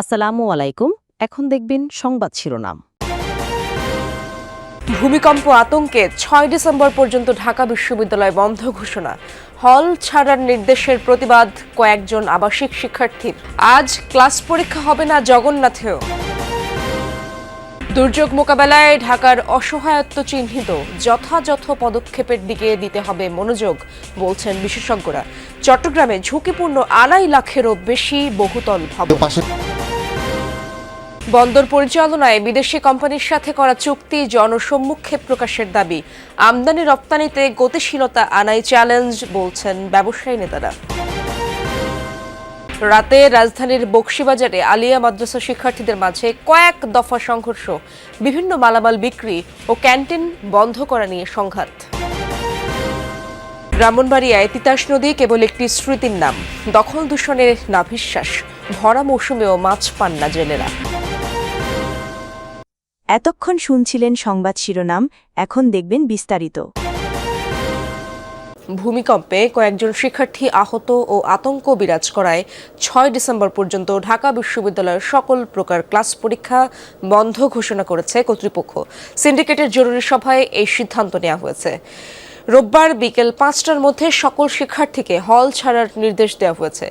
আসসালামু আলাইকুম। এখন দেখবেন সংবাদ শিরোনাম। ভূমিকম্প আতঙ্কে ছয় ডিসেম্বর পর্যন্ত ঢাকা বিশ্ববিদ্যালয় বন্ধ ঘোষণা। হল ছাড়ার নির্দেশের প্রতিবাদ কয়েকজন আবাসিক শিক্ষার্থীর। আজ ক্লাস পরীক্ষা হবে না জগন্নাথেও। দুর্যোগ মোকাবেলায় ঢাকার অসহায়ত্ব চিহ্নিত যথাযথ পদক্ষেপের দিকে দিতে হবে মনোযোগ বলছেন বিশেষজ্ঞরা। চট্টগ্রামে ঝুঁকিপূর্ণ আড়াই লাখেরও বেশি বহুতল ভবন। বন্দর পরিচালনায় বিদেশি কোম্পানির সাথে করা চুক্তি জনসম্মুখে প্রকাশের দাবি। আমদানি রপ্তানিতে গতিশীলতা আনাই চ্যালেঞ্জ, বলছেন ব্যবসায়ী নেতারা। রাতে রাজধানীর বক্সিবাজারে আলিয়া মাদ্রাসা শিক্ষার্থীদের মাঝে কয়েক দফা সংঘর্ষ, বিভিন্ন মালামাল বিক্রি ও ক্যান্টিন বন্ধ করা নিয়ে সংঘাত। ব্রাহ্মণবাড়িয়ায় তিতাস নদী কেবল একটি স্মৃতির নাম। দখল দূষণের নাভিশ্বাস, ভরা মৌসুমেও মাছ পান না জেলেরা। এতক্ষণ শুনছিলেন সংবাদ শিরোনাম, এখন দেখবেন বিস্তারিত। ভূমিকম্পে কয়েকজন শিক্ষার্থী আহত ও আতঙ্ক বিরাজ করায় ছয় ডিসেম্বর পর্যন্ত ঢাকা বিশ্ববিদ্যালয়ের সকল প্রকার ক্লাস পরীক্ষা বন্ধ ঘোষণা করেছে কর্তৃপক্ষ। সিন্ডিকেটের জরুরি সভায় এই সিদ্ধান্ত নেওয়া হয়েছে। রোববার বিকেল পাঁচটার মধ্যে সকল শিক্ষার্থীকে হল ছাড়ার নির্দেশ দেওয়া হয়েছে।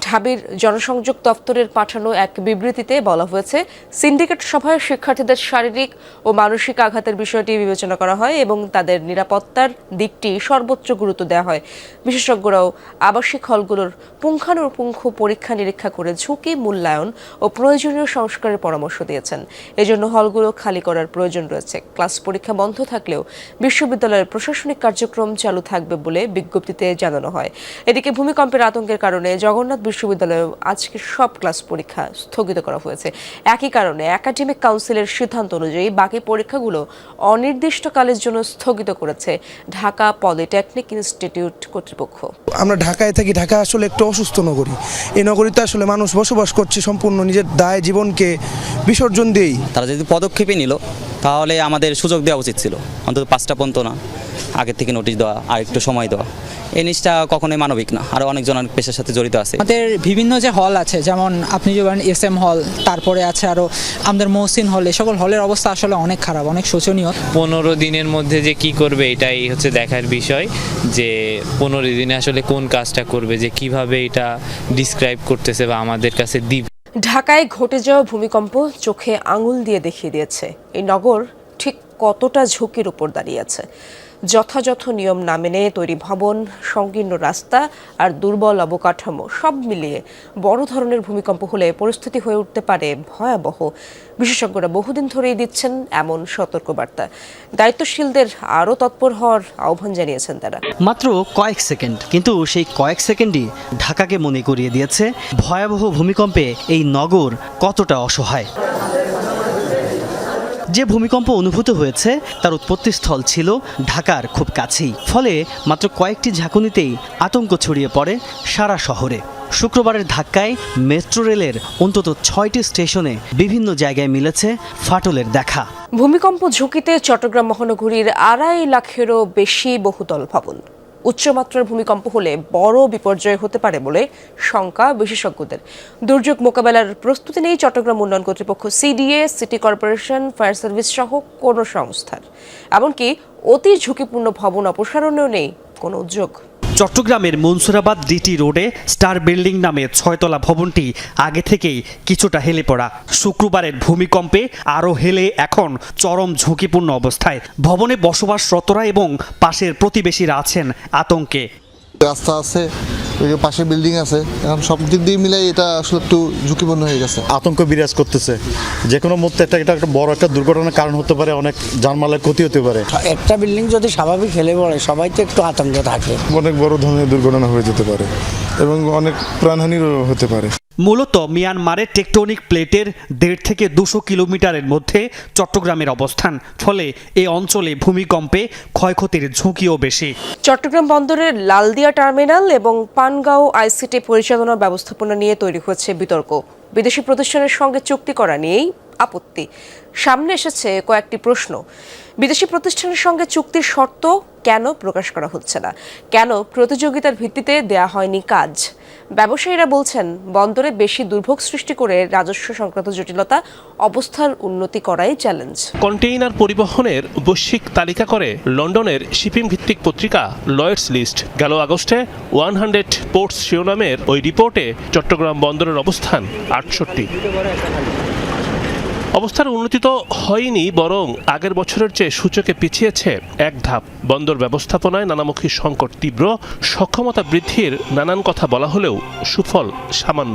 ঢাবির জনসংযোগ দপ্তরের পাঠানো এক বিবৃতিতে বলা হয়েছে, সিন্ডিকেট সভায় শিক্ষার্থীদের শারীরিক ও মানসিক আঘাতের বিষয়টি বিবেচনা করা হয় এবং তাদের নিরাপত্তার দিকটি সর্বোচ্চ গুরুত্ব দেওয়া হয়। বিশেষজ্ঞরাও আবাসিক হলগুলোর পুঙ্খানুপুঙ্খ পরীক্ষা নিরীক্ষা করে ঝুঁকি, মূল্যায়ন ও প্রয়োজনীয় সংস্কারের পরামর্শ দিয়েছেন। এজন্য হলগুলো খালি করার প্রয়োজন রয়েছে। ক্লাস পরীক্ষা বন্ধ থাকলেও বিশ্ববিদ্যালয়ের প্রশাসনিক কার্যক্রম চালু থাকবে বলে বিজ্ঞপ্তিতে জানানো হয়। এদিকে ভূমিকম্পের আতঙ্কের কারণে জগন্নাথ বিশ্ববিদ্যালয়েও আজকে সব ক্লাস পরীক্ষা স্থগিত করা হয়েছে। একই কারণে একাডেমিক কাউন্সিলের সিদ্ধান্ত অনুযায়ী বাকি পরীক্ষাগুলো অনির্দিষ্টকালের জন্য স্থগিত করেছে ঢাকা পলিটেকনিক ইনস্টিটিউট কর্তৃপক্ষ। আমরা ঢাকায় থাকি ঢাকা আসলে একটু অসুস্থ নগরী। এই নগরীতে আসলে মানুষ বসবাস করছে সম্পূর্ণ নিজের দায় জীবনকে বিসর্জন দিয়েই। তারা যদি পদক্ষেপই নিল তাহলে আমাদের সুযোগ দেওয়া উচিত ছিল। অন্তত পাঁচটা পর্যন্ত না। আগের থেকে নোটিশ দেওয়া আর একটু সময় দেওয়া। এই জিনিসটা কখনোই মানবিক না। আরও অনেকজন অনেক পেশার সাথে জড়িত আছে। আমাদের বিভিন্ন যে হল আছে যেমন আপনি যে বলেন এস এম হল তারপরে আছে আরও আমাদের মহসিন হল এই সকল হলের অবস্থা আসলে অনেক খারাপ অনেক শোচনীয়। পনেরো দিনের মধ্যে যে কি করবে এটাই হচ্ছে দেখার বিষয় যে পনেরো দিনে আসলে কোন কাজটা করবে যে কীভাবে এটা ডিসক্রাইব করতেছে বা আমাদের কাছে দিবে। ঢাকায় ঘটে যাওয়া ভূমিকম্প চোখে আঙুল দিয়ে দেখিয়ে দিয়েছে। এই নগর ঠিক কতটা ঝুঁকির উপর দাঁড়িয়ে আছে? যথাযথ নিয়ম না মেনে তৈরি ভবন, সংকীর্ণ রাস্তা আর দুর্বল অবকাঠামো সব মিলিয়ে বড় ধরনের ভূমিকম্প হলে পরিস্থিতি হয়ে উঠতে পারে ভয়াবহ। বিশেষজ্ঞরা বহুদিন ধরেই দিচ্ছেন এমন সতর্কবার্তা। দায়িত্বশীলদের আরও তৎপর হওয়ার আহ্বান জানিয়েছেন তারা। মাত্র কয়েক সেকেন্ড, কিন্তু সেই কয়েক সেকেন্ডই ঢাকাকে মনে করিয়ে দিয়েছে ভয়াবহ ভূমিকম্পে এই নগর কতটা অসহায়। যে ভূমিকম্প অনুভূত হয়েছে, তার উৎপত্তিস্থল ছিল ঢাকার খুব কাছেই। ফলে মাত্র কয়েকটি ঝাঁকুনিতেই আতঙ্ক ছড়িয়ে পড়ে সারা শহরে। শুক্রবারের ধাক্কায় মেট্রো রেলের অন্তত ছয়টি স্টেশনে বিভিন্ন জায়গায় মিলেছে ফাটলের দেখা। ভূমিকম্প ঝুঁকিতে চট্টগ্রাম মহানগরীর আড়াই লাখেরও বেশি বহুতল ভবন। উচ্চমাত্রার ভূমিকম্প হলে বড় বিপর্যয় হতে পারে বলে শঙ্কা বিশেষজ্ঞদের। দুর্যোগ মোকাবেলার প্রস্তুতি নেই চট্টগ্রাম উন্নয়ন কর্তৃপক্ষ, CDA, city corporation, fire service সহ কোনো সংস্থার। এমনকি অতি ঝুঁকিপূর্ণ ভবন অপসারণেও নেই কোনো উদ্যোগ। চট্টগ্রামের মনসুরাবাদ ডিটি রোডে স্টার বিল্ডিং নামে ছয়তলা ভবনটি আগে থেকেই কিছুটা হেলে পড়া। শুক্রবারের ভূমিকম্পে আরও হেলে এখন চরম ঝুঁকিপূর্ণ অবস্থায়। ভবনে বসবাসরতরা এবং পাশের প্রতিবেশীরা আছেন আতঙ্কে। রাস্তা আছে ওই যে পাশে বিল্ডিং আছে এখন সব দিক দিয়ে মিলাই এটা আসলে একটু ঝুঁকিপূর্ণ হয়ে গেছে। আতঙ্ক বিরাজ করতেছে। যে কোনো মুহূর্তে একটা এটা একটা বড় একটা দুর্ঘটনার কারণ হতে পারে অনেক জানমালের ক্ষতি হতে পারে। একটা বিল্ডিং যদি স্বাভাবিক হেলে পড়ে সবাই তো একটু আতঙ্ক থাকে। অনেক বড় ধরনের দুর্ঘটনা হয়ে যেতে পারে এবং অনেক প্রাণহানিরও হতে পারে। মূলত মিয়ানমারের টেকটনিক প্লেটের দেড় থেকে দুশো কিলোমিটারের মধ্যে চট্টগ্রামের অবস্থান, ফলে এই অঞ্চলে ভূমিকম্পে ক্ষয়ক্ষতির ঝুঁকিও বেশি। চট্টগ্রাম বন্দরের লালদিয়া টার্মিনাল এবং পানগাঁও আইসিটি পরিচালনা ব্যবস্থাপনা নিয়ে তৈরি হচ্ছে বিতর্ক। বিদেশি প্রতিষ্ঠানের সঙ্গে চুক্তি করা নিয়েই আপত্তি। সামনে এসেছে কয়েকটি প্রশ্ন। বিদেশি প্রতিষ্ঠানের সঙ্গে চুক্তির শর্ত কেন প্রকাশ করা হচ্ছে না? কেন প্রতিযোগিতার ভিত্তিতে দেয়া হয়নি কাজ? ব্যবসায়ীরা বলছেন, বন্দরে বেশি দুর্ভোগ সৃষ্টি করে রাজস্ব সংক্রান্ত জটিলতা অবস্থার উন্নতি করাই চ্যালেঞ্জ। কন্টেইনার পরিবহনের বৈশ্বিক তালিকা করে লন্ডনের শিপিং ভিত্তিক পত্রিকা লয়েডস লিস্ট গেল আগস্টে ওয়ান হান্ড্রেড পোর্টস শিরোনামের ওই রিপোর্টে চট্টগ্রাম বন্দরের অবস্থান আটষট্টি। অবস্থার উন্নতি তো হয়নি, বরং আগের বছরের চেয়ে সূচকে পিছিয়েছে এক ধাপ। বন্দর ব্যবস্থাপনায় নানামুখী সংকট তীব্র, সক্ষমতা বৃদ্ধির নানান কথা বলা হলেও সুফল সামান্য।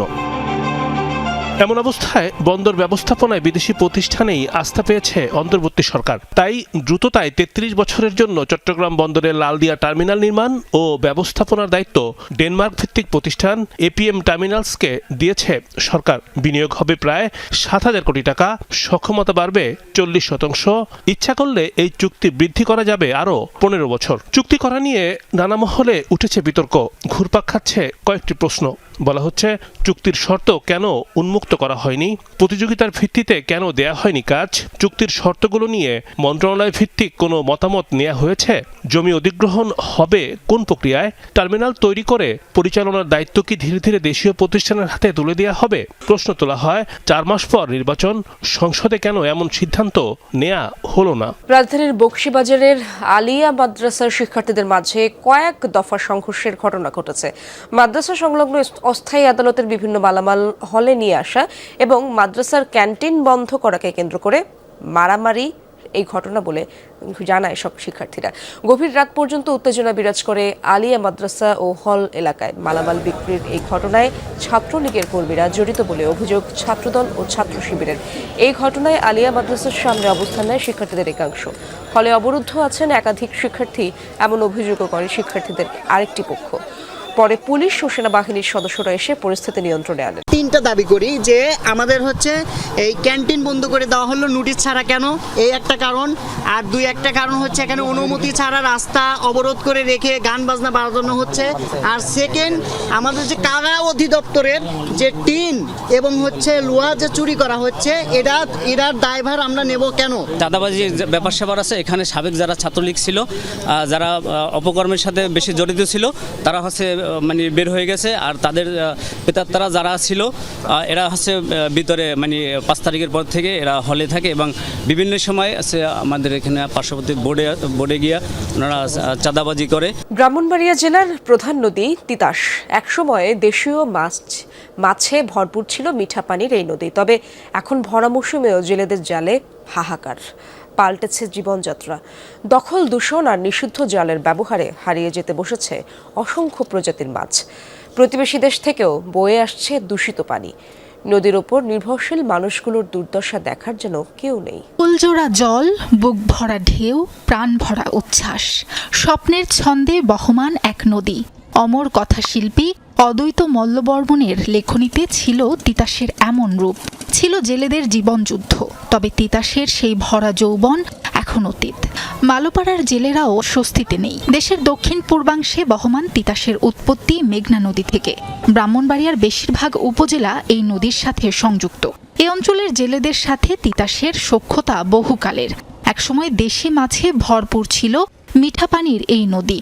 এমন অবস্থায় বন্দর ব্যবস্থাপনায় বিদেশি প্রতিষ্ঠানেই আস্থা পেয়েছে অন্তর্বর্তী সরকার। তাই দ্রুততায় তেত্রিশ বছরের জন্য চট্টগ্রাম বন্দরের লালদিয়া টার্মিনাল নির্মাণ ও ব্যবস্থাপনার দায়িত্ব ডেনমার্ক ভিত্তিক প্রতিষ্ঠান এপিএম টার্মিনালসকে দিয়েছে সরকার। বিনিয়োগ হবে প্রায় সাত হাজার কোটি টাকা, সক্ষমতা বাড়বে চল্লিশ শতাংশ। ইচ্ছা করলে এই চুক্তি বৃদ্ধি করা যাবে আরও পনেরো বছর। চুক্তি করা নিয়ে নানা মহলে উঠেছে বিতর্ক। ঘুরপাক খাচ্ছে কয়েকটি প্রশ্ন। বলা হচ্ছে, চুক্তির শর্ত কেন উন্মুক্ত করা হয়নি। প্রতিযোগিতার ভিত্তিতে কেন দেয়া হয়নি কাজ? চুক্তির শর্তগুলো নিয়ে মন্ত্রণালয় ভিত্তিক কোনো মতামত নেওয়া হয়েছে? জমি অধিগ্রহণ হবে কোন প্রক্রিয়ায়? টার্মিনাল তৈরি করে পরিচালনার দায়িত্ব কি ধীরে ধীরে দেশীয় প্রতিষ্ঠানের হাতে তুলে দেওয়া হবে? প্রশ্ন তোলা হয়, চার মাস পর নির্বাচন সংসদে কেন এমন সিদ্ধান্ত নেওয়া হলো না? রাজধানীর বক্সিবাজারের আলিয়া মাদ্রাসার শিক্ষার্থীদের মাঝে কয়েক দফা সংঘর্ষের ঘটনা ঘটেছে। মাদ্রাসা সংলগ্ন অস্থায়ী আদালতের বিভিন্ন মালামাল হলে নিয়ে আসা এবং মাদ্রাসার ক্যান্টিন বন্ধ করাকে কেন্দ্র করে মারামারি এই ঘটনা বলে জানায় সব শিক্ষার্থীরা। গভীর রাত পর্যন্ত উত্তেজনা বিরাজ করে আলিয়া মাদ্রাসা ও হল এলাকায় মালামাল বিক্রির এই ঘটনায় ছাত্রলীগের কর্মীরা জড়িত বলে অভিযোগ ছাত্রদল ও ছাত্র শিবিরের। এই ঘটনায় আলিয়া মাদ্রাসার সামনে অবস্থান নেয় শিক্ষার্থীদের একাংশ। ফলে অবরুদ্ধ আছেন একাধিক শিক্ষার্থী, এমন অভিযোগও করে শিক্ষার্থীদের আরেকটি পক্ষ। পরে পুলিশ ও সেনাবাহিনীর সদস্যরা এসে পরিস্থিতি নিয়ন্ত্রণে আনেন। তিনটা দাবি করি যে আমাদের হচ্ছে এই ক্যান্টিন বন্ধ করে দেওয়া হলো নোটিশ ছাড়া কেন? এই একটা কারণ। আর দুই একটা কারণ হচ্ছে এখানে অনুমতি ছাড়া রাস্তা অবরোধ করে রেখে গান বাজনা বাজানো হচ্ছে। আর সেকেন্ড আমাদের যে কারা অধিদপ্তরের যে টিন এবং হচ্ছে লোহা যে চুরি করা হচ্ছে এটা এটার দায়ভার আমরা নেব কেন? দাদাবাজি ব্যাপার স্যাপার আছে এখানে সাবেক যারা ছাত্রলীগ ছিল যারা অপকর্মের সাথে বেশি জড়িত ছিল তারা হচ্ছে মানে বের হয়ে গেছে আর তাদের তারা যারা ছিল এরা হচ্ছে ভিতরে মানে পাঁচ তারিখের পর থেকে এরা হলে থাকে এবং বিভিন্ন সময় আছে আমাদের এখানে পার্শ্ববর্তী বোর্ডে বোর্ডে গিয়া ওনারা চাঁদাবাজি করে। ব্রাহ্মণবাড়িয়া জেলার প্রধান নদী তিতাস। একসময় দেশীয় মাছ, মাছে ভরপুর ছিল মিঠা পানির এই নদী। তবে এখন ভরা মৌসুমেও জেলেদের জালে হাহাকার। পাল্টেছে জীবনযাত্রা। দখল, দূষণ আর নিষিদ্ধ জলের ব্যবহারে হারিয়ে যেতে বসেছে অসংখ্য প্রজাতির মাছ। প্রতিবেশী দেশ থেকেও বয়ে আসছে দূষিত পানি। নদীর ওপর নির্ভরশীল মানুষগুলোর দুর্দশা দেখার যেন কেউ নেই। ফুলজোড়া জল, বুক ভরা ঢেউ, প্রাণ ভরা উচ্ছ্বাস। স্বপ্নের ছন্দে বহমান এক নদী। অমর কথাশিল্পী অদ্বৈত মল্লবর্মণের লেখনীতে ছিল তিতাসের এমন রূপ। ছিল জেলেদের জীবনযুদ্ধ, তবে তিতাসের সেই ভরা যৌবন এখন অতীত। মালোপাড়ার জেলেরাও স্বস্তিতে নেই। দেশের দক্ষিণ পূর্বাংশে বহমান তিতাসের উৎপত্তি মেঘনা নদী থেকে। ব্রাহ্মণবাড়িয়ার বেশিরভাগ উপজেলা এই নদীর সাথে সংযুক্ত। এ অঞ্চলের জেলেদের সাথে তিতাসের সখ্যতা বহুকালের। একসময় দেশি মাছে ভরপুর ছিল মিঠা পানির এই নদী।